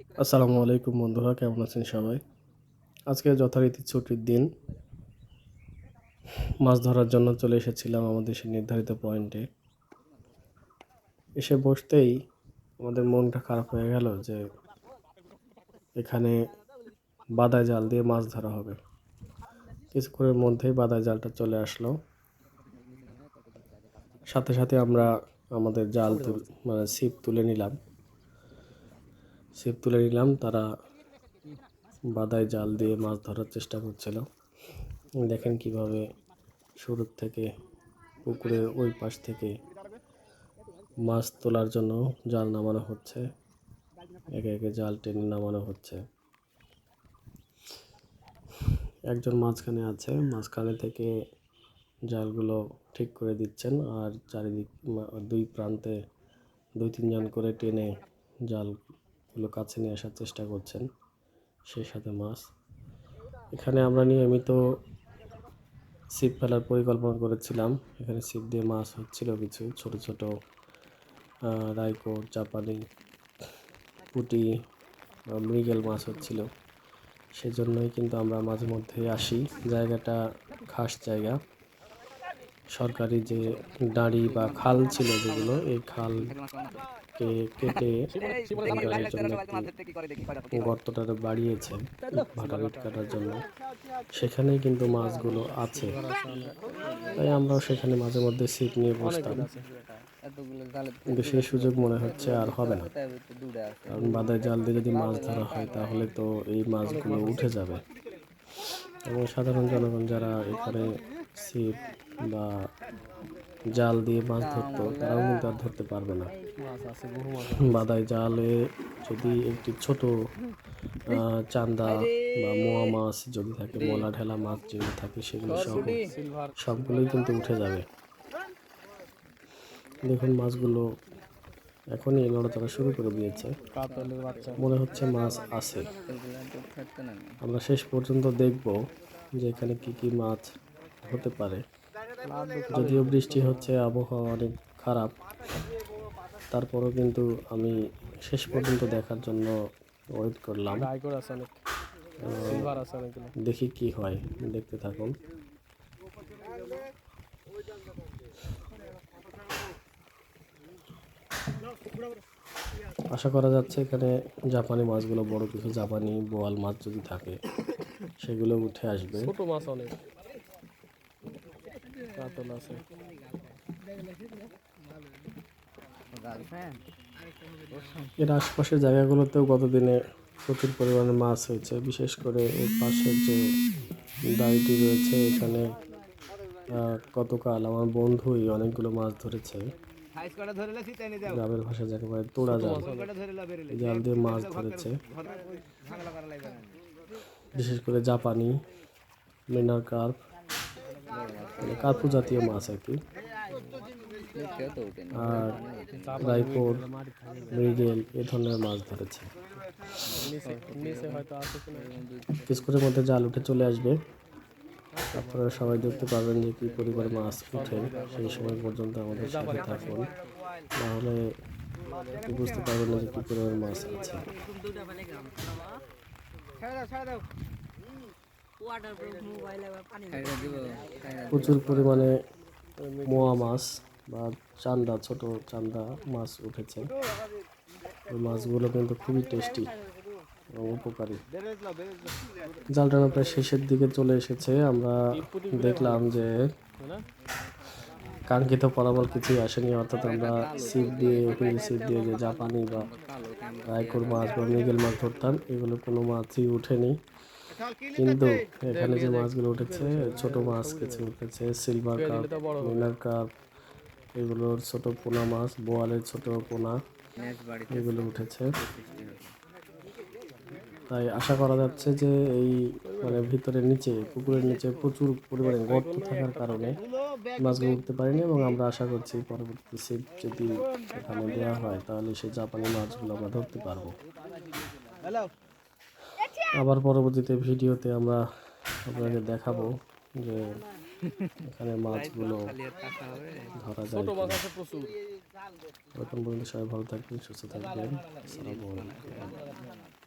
আসসালামু আলাইকুম বন্ধুরা, কেমন আছেন সবাই? আজকে যথারীতি ছুটির দিন। মাছ ধরার জন্য চলে এসেছিলাম আমাদের সেই নির্ধারিত পয়েন্টে এসে বসতেই আমাদের মনটা খারাপ হয়ে গেল যে এখানে বাদায় জাল দিয়ে মাছ ধরা হবে। কিছুক্ষণের মধ্যেই বাদায় জালটা চলে আসলো। সাথে সাথে আমরা আমাদের জাল মানে ছিপ তুলে নিলাম। ছিপ তুলে নিলাম। তারা বাদায় জাল দিয়ে মাছ ধরার চেষ্টা করছিল। দেখেন কীভাবে শুরুর থেকে পুকুরের ওই পাশ থেকে মাছ তোলার জন্য জাল নামানো হচ্ছে। একে একে জাল টেনে নামানো হচ্ছে। একজন মাঝখানে আছে। মাঝখানে থেকে জালগুলো ঠিক করে দিচ্ছেন আর চারিদিক, দুই প্রান্তে দুই তিনজন করে টেনে জালগুলো কাছে নিয়ে আসার চেষ্টা করছেন সেই সাথে মাছ। এখানে আমরা নিয়মিত ছিপ ফেলার পরিকল্পনা করেছিলাম। এখানে ছিপ দিয়ে মাছ হচ্ছিল কিছু ছোট ছোট আহ, রাইকো চাপানি পুঁটি মৃগেল মাছ হচ্ছিল। সেজন্যই কিন্তু আমরা মাঝে মধ্যে আসি। জায়গাটা খাস জায়গা। সরকারি যে দাঁড়ি বা খাল ছিল যেগুলো, এই খালকে কেটে গর্তটা বাড়িয়েছে ভাটা ইট কাটার জন্য। সেখানেই কিন্তু মাছগুলো আছে। তাই আমরাও সেখানে মাঝে মধ্যে ছিপ নিয়ে বসতাম। সেই সুযোগ মনে হচ্ছে আর হবে না। কারণ বাদায় জাল দিয়ে যদি মাছ ধরা হয়, তাহলে তো এই মাছগুলো উঠে যাবে। এবং সাধারণ জনগণ যারা এখানে ছিপ বা জাল দিয়ে মাছ ধরতো, তারাও কিন্তু আর ধরতে পারবে না। বাদায় জালে যদি একটি ছোট চান্দা বা মোয়া মাছ যদি থাকে, মোলা ঢেলা মাছ যদি থাকে, সেগুলো সব সবগুলোই কিন্তু উঠে যাবে। দেখুন মাছগুলো এখনই নড়াচড়া শুরু করে দিয়েছে। মনে হচ্ছে মাছ আছে। আমরা শেষ পর্যন্ত দেখব যে এখানে কি কি মাছ হতে পারে। যদিও বৃষ্টি হচ্ছে আবহাওয়া অনেক খারাপ। তারপরও কিন্তু আমি শেষ পর্যন্ত দেখার জন্য ওয়েট করলাম। দেখি কি হয় দেখতে থাকুন। আশা করা যাচ্ছে এখানে জাপানি মাছগুলো বড় কিছু জাপানি বোয়াল মাছ যদি থাকে সেগুলো উঠে আসবে। ছোট মাছ অনেক। কাতল আছে। এর আশপাশের জায়গাগুলোতেও গতদিনে প্রচুর পরিমাণে মাছ হয়েছে। বিশেষ করে এর পাশের যে দাড়িটি রয়েছে, এখানে গতকাল আমার বন্ধুই অনেকগুলো মাছ ধরেছে। গ্রামের ভাষায় যাকে বলে তোড়া জাল। জাল দিয়ে মাছ ধরেছে। বিশেষ করে জাপানি মিনার কার্প। মানে কার্পু জাতীয় মাছ আর কি। আর রাইপোর মৃগেল এ ধরনের মাছ ধরেছে। কিছুক্ষণের মধ্যে জাল উঠে চলে আসবে। আপনারা সবাই দেখতে পাবেন যে কী পরিমাণ মাছ উঠে সেই সময় পর্যন্ত আমাদের সাথে থাকুন। নাহলে বুঝতে পারবেন না যে কী পরিমাণ মাছ আছে। ছেড়ে দাও ছেড়ে দাও প্রচুর পরিমাণে মোয়া মাছ বা চান্দা ছোট চান্দা মাছ উঠেছে। ওই মাছগুলো কিন্তু খুবই টেস্টি এবং উপকারী। জাল টানা প্রায় শেষের দিকে চলে এসেছে। আমরা দেখলাম যে কাঙ্ক্ষিত ফলাফল কিছুই আসেনি। অর্থাৎ আমরা সিপ দিয়ে হুইল সিপ দিয়ে যে জাপানি বা রায়কুর মাছ বা মৃগেল মাছ ধরতাম এগুলো কোনো মাছই উঠেনি। কিন্তু এখানে যে মাছগুলো উঠেছে ছোট মাছ কিছু উঠেছে সিলভার কাপ মিনার কাপ এগুলোর ছোট পোনা মাছ বোয়ালের ছোট পোনা এগুলো উঠেছে। তাই আশা করা যাচ্ছে যে এই মানে ভিতরের নিচে পুকুরের নিচে প্রচুর পরিমাণে গর্ত থাকার কারণে মাছগুলো উঠতে পারেনি এবং আমরা আশা করছি পরবর্তী সিপ যদি এখানে দেওয়া হয় তাহলে সেই জাপানি মাছগুলো আমরা ধরতে পারব। হ্যালো আবার পরবর্তীতে ভিডিওতে আমরা আপনাদের দেখাবো যে এখানে মাছগুলো ধরা যায়। প্রচুর। সবাই ভালো থাকবেন সুস্থ থাকবেন। আসসালামু আলাইকুম।